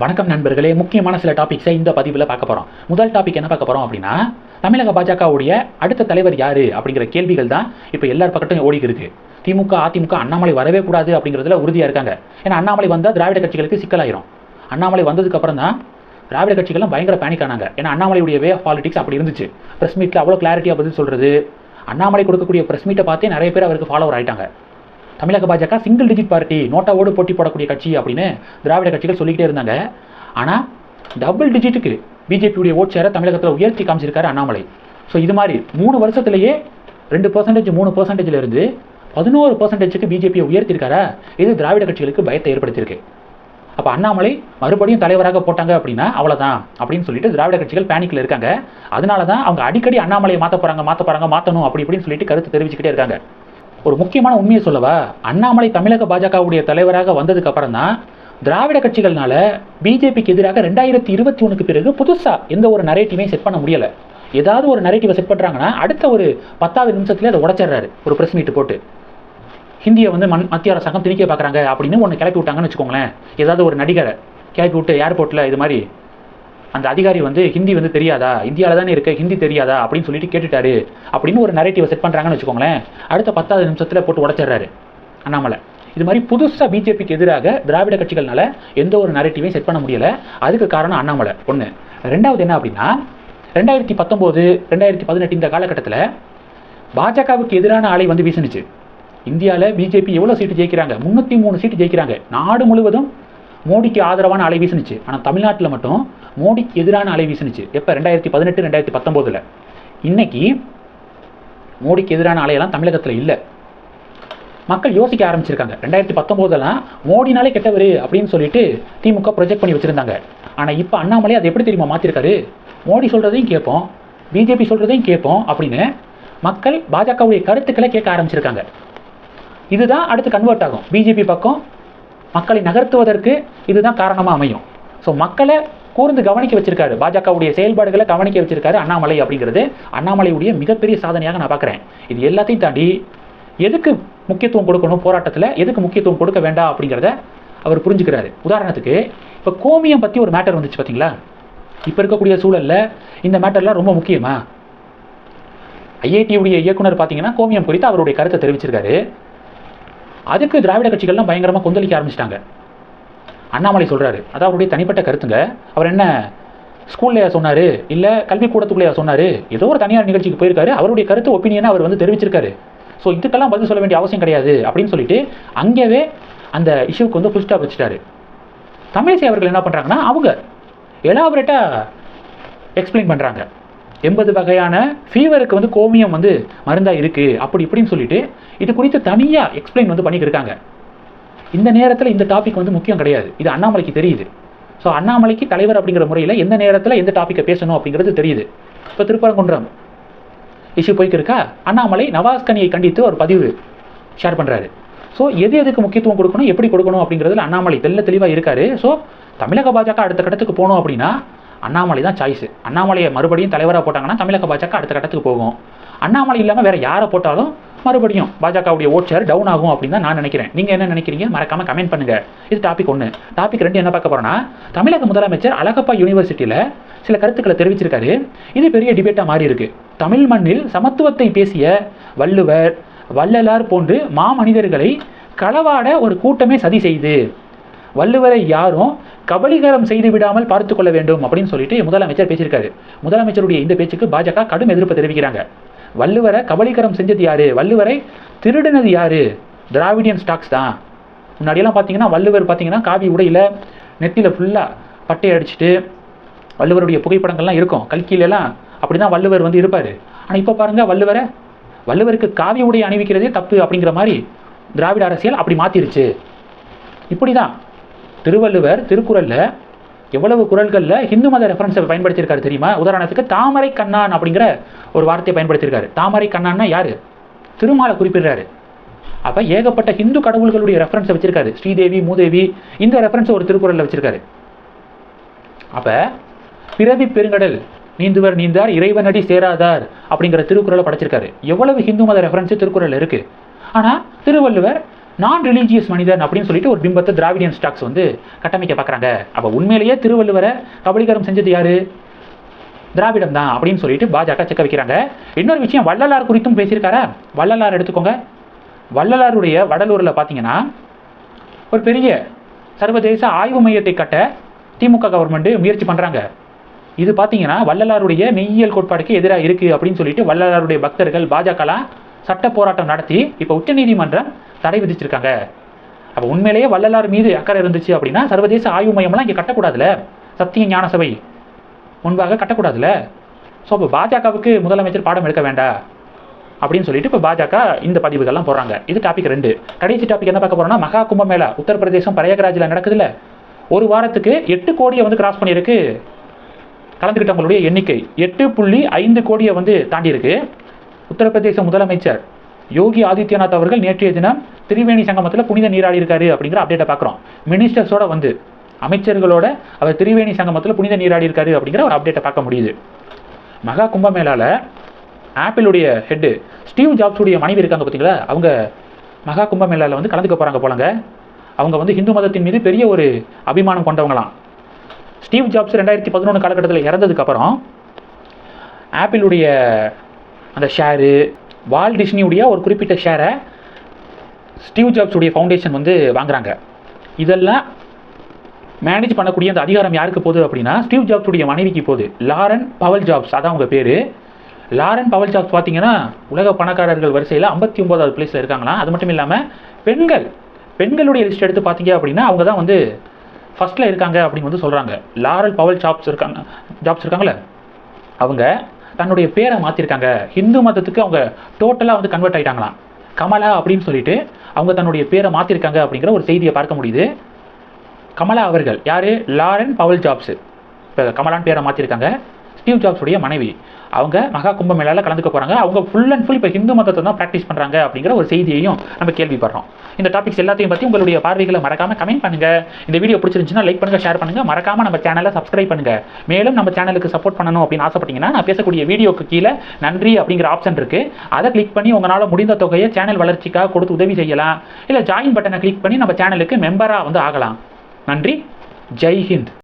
வணக்கம் நண்பர்களே முக்கியமான சில டாபிக்ஸை இந்த பதிவில் பார்க்க போகிறோம் முதல் டாபிக் என்ன பார்க்க போகிறோம் அப்படின்னா தமிழக பாஜகவுடைய அடுத்த தலைவர் யார் அப்படிங்கிற கேள்விகள் தான் இப்போ எல்லார் பக்கத்தையும் ஓடிக்கிருக்கு திமுக அதிமுக அண்ணாமலை வரவே கூடாது அப்படிங்கிறதுல உறுதியாக இருக்காங்க. ஏன்னா அண்ணாமலை வந்தால் திராவிட கட்சிகளுக்கு சிக்கலாயிரும். அண்ணாமலை வந்ததுக்கப்புறம் தான் திராவிட கட்சிகள்லாம் பயங்கர பேனிக் ஆனாங்க. ஏன்னா அண்ணாமலையுடைய வே ஆஃப் பாலிடிக்ஸ் அப்படி இருந்துச்சு. ப்ரெஸ் மீட்டில் அவ்வளோ கிளாரிட்டியாக பதில் சொல்கிறது அண்ணாமலை கொடுக்கக்கூடிய ப்ரெஸ் மீட்டை பார்த்தே நிறைய பேர் அவருக்கு ஃபாலோவர் ஆகிட்டாங்க தமிழக பாஜக சிங்கிள் டிஜிட் பார்ட்டி நோட்டாவோடு போட்டி போடக்கூடிய கட்சி அப்படின்னு திராவிட கட்சிகள் சொல்லிக்கிட்டே இருந்தாங்க. ஆனால் டபுள் டிஜிட்டுக்கு பிஜேபியுடைய ஓட் சேர தமிழகத்தில் உயர்த்தி காமிச்சிருக்காரு அண்ணாமலை. ஸோ இது மாதிரி மூணு வருஷத்துலேயே ரெண்டு பர்சன்டேஜ் மூணு பர்சன்டேஜில் இருந்து பதினோரு பர்சன்டேஜுக்கு பிஜேபியை உயர்த்திருக்காரா? இது திராவிட கட்சிகளுக்கு பயத்தை ஏற்படுத்தியிருக்கு. அப்போ அண்ணாமலை மறுபடியும் தலைவராக போட்டாங்க அப்படின்னா அவ்வளோதான் அப்படின்னு சொல்லிட்டு திராவிட கட்சிகள் பேனிக்கில் இருக்காங்க. அதனால தான் அவங்க அடிக்கடி அண்ணாமலையை மாற்ற போகிறாங்க மாற்ற போகிறாங்க மாற்றணும் அப்படி இப்படின்னு சொல்லிட்டு கருத்து தெரிவிச்சுக்கிட்டே இருக்காங்க. ஒரு முக்கியமான உண்மையை சொல்லவா? அண்ணாமலை தமிழக பாஜகவுடைய தலைவராக வந்ததுக்கு அப்புறம் தான் திராவிட கட்சிகள்னால பிஜேபிக்கு எதிராக ரெண்டாயிரத்தி இருபத்தி ஒன்றுக்கு பிறகு புதுசாக எந்த ஒரு நரேட்டிவையும் செட் பண்ண முடியலை. ஏதாவது ஒரு நரேட்டிவை செட் பண்ணுறாங்கன்னா அடுத்த ஒரு பத்தாவது நிமிஷத்துல அதை உடச்சிடுறாரு. ஒரு ப்ரெஸ் மீட் போட்டு. ஹிந்தியை வந்து மன் மத்திய அரசாங்கம் திணிக்க பார்க்குறாங்க அப்படின்னு ஒன்று கிளப்பி விட்டாங்கன்னு வச்சுக்கோங்களேன். ஏதாவது ஒரு நடிகரை கிளப்பி விட்டு ஏர்போர்ட்டில் இது மாதிரி அந்த அதிகாரி வந்து ஹிந்தி வந்து தெரியாதா? இந்தியாவில் தானே இருக்க? ஹிந்தி தெரியாதா? அப்படின்னு சொல்லிட்டு கேட்டுட்டாரு. அப்படின்னு ஒரு நரேட்டிவை செட் பண்ணுறாங்கன்னு வச்சுக்கோங்களேன். அடுத்த பத்தாவது நிமிஷத்தில் போட்டு உடச்சிடுறாரு. அண்ணாமலை. இது மாதிரி புதுசாக பிஜேபிக்கு எதிராக திராவிட கட்சிகள்னால எந்த ஒரு நரேட்டிவையும் செட் பண்ண முடியல. அதுக்கு காரணம் அண்ணாமலை. ஒன்று ரெண்டாவது என்ன அப்படின்னா ரெண்டாயிரத்தி பத்தொம்போது ரெண்டாயிரத்தி பதினெட்டு இந்த காலகட்டத்தில் பாஜகவுக்கு எதிரான ஆலை வந்து வீசணுச்சு இந்தியாவில் பிஜேபி எவ்வளோ சீட்டு ஜெயிக்கிறாங்க? முந்நூற்றி மூணு சீட்டு ஜெயிக்கிறாங்க. நாடு முழுவதும் மோடிக்கு ஆதரவான அலை வீசுனுச்சு. ஆனால் தமிழ்நாட்டில் மட்டும் மோடிக்கு எதிரான அலை வீசுனுச்சு. எப்போ? ரெண்டாயிரத்தி பதினெட்டு ரெண்டாயிரத்தி பத்தொம்போதில். இன்றைக்கி மோடிக்கு எதிரான அலையெல்லாம் தமிழகத்தில் இல்லை. மக்கள் யோசிக்க ஆரம்பிச்சிருக்காங்க. ரெண்டாயிரத்தி பத்தொம்போதெல்லாம் மோடினாலே கெட்டவர் அப்படின்னு சொல்லிட்டு திமுக ப்ரொஜெக்ட் பண்ணி வச்சுருந்தாங்க. ஆனால் இப்போ அண்ணாமலை அதை எப்படி தெரியுமா மாற்றிருக்காரு மோடி சொல்கிறதையும் கேட்போம். பிஜேபி சொல்கிறதையும் கேட்போம் அப்படின்னு மக்கள் பாஜகவுடைய கருத்துக்களை கேட்க ஆரம்பிச்சிருக்காங்க. இதுதான் அடுத்து கன்வெர்ட் ஆகும். பிஜேபி பக்கம் மக்களை நகர்த்துவதற்கு இதுதான் காரணமாக அமையும். ஸோ மக்களை கூர்ந்து கவனிக்க வச்சிருக்காரு. பாஜகவுடைய செயல்பாடுகளை கவனிக்க வச்சிருக்காரு அண்ணாமலை அப்படிங்கிறது. அண்ணாமலையுடைய மிகப்பெரிய சாதனையாக நான் பார்க்குறேன். இது எல்லாத்தையும் தாண்டி எதுக்கு முக்கியத்துவம் கொடுக்கணும் போராட்டத்தில்? எதுக்கு முக்கியத்துவம் கொடுக்க வேண்டாம் அப்படிங்கிறத அவர் புரிஞ்சுக்கிறாரு. உதாரணத்துக்கு இப்போ கோமியம் பற்றி ஒரு மேட்டர் வந்துச்சு பார்த்தீங்களா இப்போ இருக்கக்கூடிய சூழலில் இந்த மேட்டர்லாம் ரொம்ப முக்கியமா? ஐஐடியுடைய இயக்குனர் பார்த்தீங்கன்னா கோமியம் குறித்து அவருடைய கருத்தை தெரிவிச்சிருக்காரு. அதுக்கு திராவிட கட்சிகள்லாம் பயங்கரமாக கொந்தளிக்க ஆரம்பிச்சிட்டாங்க. அண்ணாமலை சொல்கிறாரு அதாவது அவருடைய தனிப்பட்ட கருத்துங்க. அவர் என்ன ஸ்கூல்லையா சொன்னார்? இல்லை கல்விக்கூடத்துக்குள்ளையா சொன்னார்? ஏதோ ஒரு தனியார் நிகழ்ச்சிக்கு போயிருக்காரு. அவருடைய கருத்து ஒப்பீனியனை அவர் வந்து தெரிவிச்சிருக்காரு. ஸோ இதுக்கெல்லாம் பதில் சொல்ல வேண்டிய அவசியம் கிடையாது அப்படின்னு சொல்லிட்டு அங்கேயே அந்த இஷ்யூக்கு வந்து ஃபுல் ஸ்டாப் வச்சுட்டாரு. தமிழிசை அவர்கள் என்ன பண்ணுறாங்கன்னா அவங்க எலாபரேட்டாக எக்ஸ்பிளைன் பண்ணுறாங்க எண்பது வகையான ஃபீவருக்கு வந்து கோமியம் வந்து மருந்தாக இருக்குது அப்படி இப்படின்னு சொல்லிட்டு இது குறித்து தனியாக எக்ஸ்பிளைன் வந்து பண்ணிக்கிருக்காங்க. இந்த நேரத்தில் இந்த டாபிக் வந்து முக்கியம் கிடையாது. இது அண்ணாமலைக்கு தெரியுது. ஸோ அண்ணாமலைக்கு தலைவர் அப்படிங்கிற முறையில் எந்த நேரத்தில் எந்த டாப்பிக்கை பேசணும் அப்படிங்கிறது தெரியுது. இப்போ திருப்பரங்குன்றம். இஷ்யூ போய்க்கு இருக்கா அண்ணாமலை நவாஸ்கனியை கண்டித்து ஒரு பதிவு ஷேர் பண்ணுறாரு ஸோ எது எதுக்கு முக்கியத்துவம் கொடுக்கணும் எப்படி கொடுக்கணும் அப்படிங்கிறதுல அண்ணாமலை தெல்ல தெளிவாக இருக்காரு. ஸோ தமிழக பாஜக அடுத்த கட்டத்துக்கு போனோம் அப்படின்னா அண்ணாமலை தான் சாய்ஸு அண்ணாமலையை மறுபடியும் தலைவராக போட்டாங்கன்னா தமிழக பாஜக அடுத்த கட்டத்துக்கு போகும். அண்ணாமலை இல்லாமல் வேறு யாரை போட்டாலும் மறுபடியும் பாஜகவுடைய ஓட் ஷேர் டவுன் ஆகும் அப்படின்னு தான் நான் நினைக்கிறேன். நீங்கள் என்ன நினைக்கிறீங்க? மறக்காமல் கமெண்ட் பண்ணுங்க. இது டாபிக் ஒன்று டாபிக் ரெண்டு என்ன பார்க்க போகிறோன்னா தமிழக முதலமைச்சர் அழகப்பா யூனிவர்சிட்டியில் சில கருத்துக்களை தெரிவிச்சிருக்காரு. இது பெரிய டிபேட்டாக மாறி இருக்கு. தமிழ் மண்ணில் சமத்துவத்தை பேசிய வள்ளுவர் வள்ளலார் போன்று மாமனிதர்களை களவாட ஒரு கூட்டமே சதி செய்து. வள்ளுவரை யாரும் கபலீகரம் செய்து விடாமல் பார்த்து கொள்ள வேண்டும் அப்படின்னு சொல்லிட்டு முதலமைச்சர் பேசியிருக்காரு. முதலமைச்சருடைய இந்த பேச்சுக்கு பாஜக கடும் எதிர்ப்பு தெரிவிக்கிறாங்க. வள்ளுவரை கபலீகரம் செஞ்சது யாரு? வள்ளுவரை திருடினது யாரு? திராவிடியன் ஸ்டாக்ஸ் தான். முன்னாடியெல்லாம் பார்த்தீங்கன்னா வள்ளுவர் பார்த்தீங்கன்னா காவி உடையில் நெத்தியில் ஃபுல்லாக பட்டை அடிச்சுட்டு வள்ளுவருடைய புகைப்படங்கள்லாம் இருக்கும். கல்கியிலலாம் அப்படி தான் வள்ளுவர் வந்து இருப்பார். ஆனால் இப்போ பாருங்கள் வள்ளுவரை வள்ளுவருக்கு காவி உடை அணிவிக்கிறதே தப்பு அப்படிங்கிற மாதிரி திராவிட அரசியல் அப்படி மாற்றிருச்சு இப்படி தான் திருவள்ளுவர் திருக்குறளில் எவ்வளவு குரல்களில் ஹிந்து மத ரெஃபரன்ஸை பயன்படுத்தியிருக்காரு தெரியுமா? உதாரணத்துக்கு தாமரை கண்ணான் அப்படிங்கிற ஒரு வார்த்தையை பயன்படுத்தியிருக்காரு. தாமரை கண்ணான்னா யார்? திருமாலை குறிப்பிடுறாரு. அப்போ ஏகப்பட்ட ஹிந்து கடவுள்களுடைய ரெஃபரன்ஸை வச்சிருக்காரு. ஸ்ரீதேவி மூதேவி இந்த ரெஃபரன்ஸை ஒரு திருக்குறளில் வச்சிருக்காரு. அப்போ பிறவி பெருங்கடல் நீந்துவர் நீந்தார் இறைவனடி சேராதார் அப்படிங்கிற திருக்குறளை படைச்சிருக்காரு. எவ்வளவு ஹிந்து மத ரெஃபரன்ஸ் திருக்குறளில் இருக்கு? ஆனால் திருவள்ளுவர் நான் ரிலீஜியஸ் மனிதன் அப்படின்னு சொல்லிட்டு ஒரு பிம்பத்தை திராவிடியன் ஸ்டாக்ஸ் வந்து கட்டமைக்க பார்க்குறாங்க அப்போ உண்மையிலேயே திருவள்ளுவரை கபலீகரம் செஞ்சது யாரு? திராவிடம் தான் அப்படின்னு சொல்லிட்டு பாஜக செக்க வைக்கிறாங்க. இன்னொரு விஷயம் வள்ளலார் குறித்தும் பேசியிருக்காரா? வள்ளலார் எடுத்துக்கோங்க. வள்ளலாருடைய வடலூரில் பார்த்தீங்கன்னா ஒரு பெரிய சர்வதேச ஆய்வு மையத்தை கட்ட திமுக கவர்மெண்ட்டு முயற்சி பண்ணுறாங்க இது பார்த்தீங்கன்னா வள்ளலாருடைய மெய்யியல் கோட்பாடுக்கு எதிராக இருக்குது அப்படின்னு சொல்லிட்டு வள்ளலாருடைய பக்தர்கள் பாஜகலாம் சட்ட போராட்டம் நடத்தி இப்போ உச்சநீதிமன்றம் தடை விதிச்சிருக்காங்க. அப்போ உண்மையிலேயே வள்ளலார் மீது அக்கறை இருந்துச்சு அப்படின்னா சர்வதேச ஆய்வு மையம்லாம் இங்கே கட்டக்கூடாதுல? சத்திய ஞான சபை முன்பாக கட்டக்கூடாதுல? ஸோ இப்போ பாஜகவுக்கு முதலமைச்சர் பாடம் எடுக்க வேண்டாம் அப்படின்னு சொல்லிட்டு இப்போ பாஜக இந்த பதிவுகள்லாம் போடுறாங்க. இது டாபிக் ரெண்டு. கடைசி டாபிக் என்ன பார்க்க போறோம்னா மகா கும்பமேளா உத்தரப்பிரதேசம் பிரயாகராஜில் நடக்குதுல்ல? ஒரு வாரத்துக்கு எட்டு கோடியை வந்து கிராஸ் பண்ணியிருக்கு. கலந்துக்கிட்டவங்களுடைய எண்ணிக்கை எட்டு புள்ளி ஐந்து கோடியை வந்து தாண்டிருக்கு உத்தரப்பிரதேச முதலமைச்சர் யோகி ஆதித்யநாத் அவர்கள் நேற்றைய தினம் திரிவேணி சங்கமத்தில் புனித நீராடி இருக்காரு அப்படிங்கிற அப்டேட்டை பார்க்குறோம். மினிஸ்டர்ஸோட வந்து அமைச்சர்களோட அவர் திரிவேணி சங்கமத்தில் புனித நீராடி இருக்காரு அப்படிங்கிற ஒரு அப்டேட்டை பார்க்க முடியுது. மகா கும்பமேளால ஆப்பிளுடைய ஹெட்டு ஸ்டீவ் ஜாப்ஸுடைய மனைவி இருக்காங்க பார்த்தீங்களா அவங்க மகா கும்பமேளாவில் வந்து கலந்துக்க போகிறாங்க போலங்க. அவங்க வந்து ஹிந்து மதத்தின் மீது பெரிய ஒரு அபிமானம் கொண்டவங்களாம். ஸ்டீவ் ஜாப்ஸ் ரெண்டாயிரத்தி பதினொன்று காலகட்டத்தில் இறந்ததுக்கப்புறம் ஆப்பிளுடைய அந்த ஷேரு வால் டிஸ்னியுடைய ஒரு குறிப்பிட்ட ஷேரை ஸ்டீவ் ஜாப்ஸுடைய ஃபவுண்டேஷன் வந்து வாங்குறாங்க. இதெல்லாம் மேனேஜ் பண்ணக்கூடிய அந்த அதிகாரம் யாருக்கு போகுது அப்படின்னா ஸ்டீவ் ஜாப்ஸுடைய மனைவிக்கு போகுது. லாரன் பவல் ஜாப்ஸ் அதான் அவங்க பேர். லாரன் பவல் ஜாப்ஸ் பார்த்தீங்கன்னா உலக பணக்காரர்கள் வரிசையில் ஐம்பத்தி ஒன்பதாவது பிளேஸில் இருக்காங்களா? அது மட்டும் இல்லாமல் பெண்கள் பெண்களுடைய லிஸ்ட் எடுத்து பார்த்தீங்க அப்படின்னா அவங்க தான் வந்து ஃபஸ்ட்டில் இருக்காங்க அப்படின்னு வந்து சொல்கிறாங்க லாரல் பவல் ஜாப்ஸ் இருக்காங்க ஜாப்ஸ் இருக்காங்களே அவங்க தன்னுடைய பேரை மாற்றிருக்காங்க ஹிந்து மதத்துக்கு அவங்க டோட்டலாக வந்து கன்வெர்ட் ஆயிட்டாங்களாம். கமலா அப்படின்னு சொல்லிட்டு அவங்க தன்னுடைய பேரை மாற்றிருக்காங்க அப்படிங்கிற ஒரு செய்தியை பார்க்க முடியுது. கமலா அவர்கள் யார்? Laurene Powell Jobs. இப்போ கமலான்னு பேரை மாற்றிருக்காங்க ஸ்டீவ் ஜாப்ஸுடைய மனைவி. அவங்க மகா கும்பமேளால கலந்துக்க போகிறாங்க அவங்க ஃபுல் அண்ட் ஃபுல் இப்போ ஹிந்து மதத்தை தான் ப்ராக்டிஸ் பண்ணுறாங்க அப்படிங்கிற ஒரு செய்தியையும் நம்ம கேள்விப்படுறோம். இந்த டாபிக்ஸ் எல்லாத்தையும் பற்றி உங்களுடைய பார்வைகளை மறக்காம கமெண்ட் பண்ணுங்க. இந்த வீடியோ பிடிச்சிருந்துச்சுன்னா லைக் பண்ணுங்க ஷேர் பண்ணுங்க. மறக்காம நம்ம சேனலை சப்ஸ்கிரைப் பண்ணுங்க. மேலும் நம்ம சேனலுக்கு சப்போர்ட் பண்ணணும் அப்படின்னு ஆசைப்பட்டீங்கன்னா நான் பேசக்கூடிய வீடியோக்கு கீழே நன்றி அப்படிங்கிற ஆப்ஷன் இருக்கு. அதை கிளிக் பண்ணி உங்களால் முடிந்த தொகையை சேனல் வளர்ச்சிக்காக கொடுத்து உதவி செய்யலாம். இல்லை ஜாயின் பட்டனை கிளிக் பண்ணி நம்ம சேனலுக்கு மெம்பராக வந்து ஆகலாம். நன்றி. ஜெய் ஹிந்த்.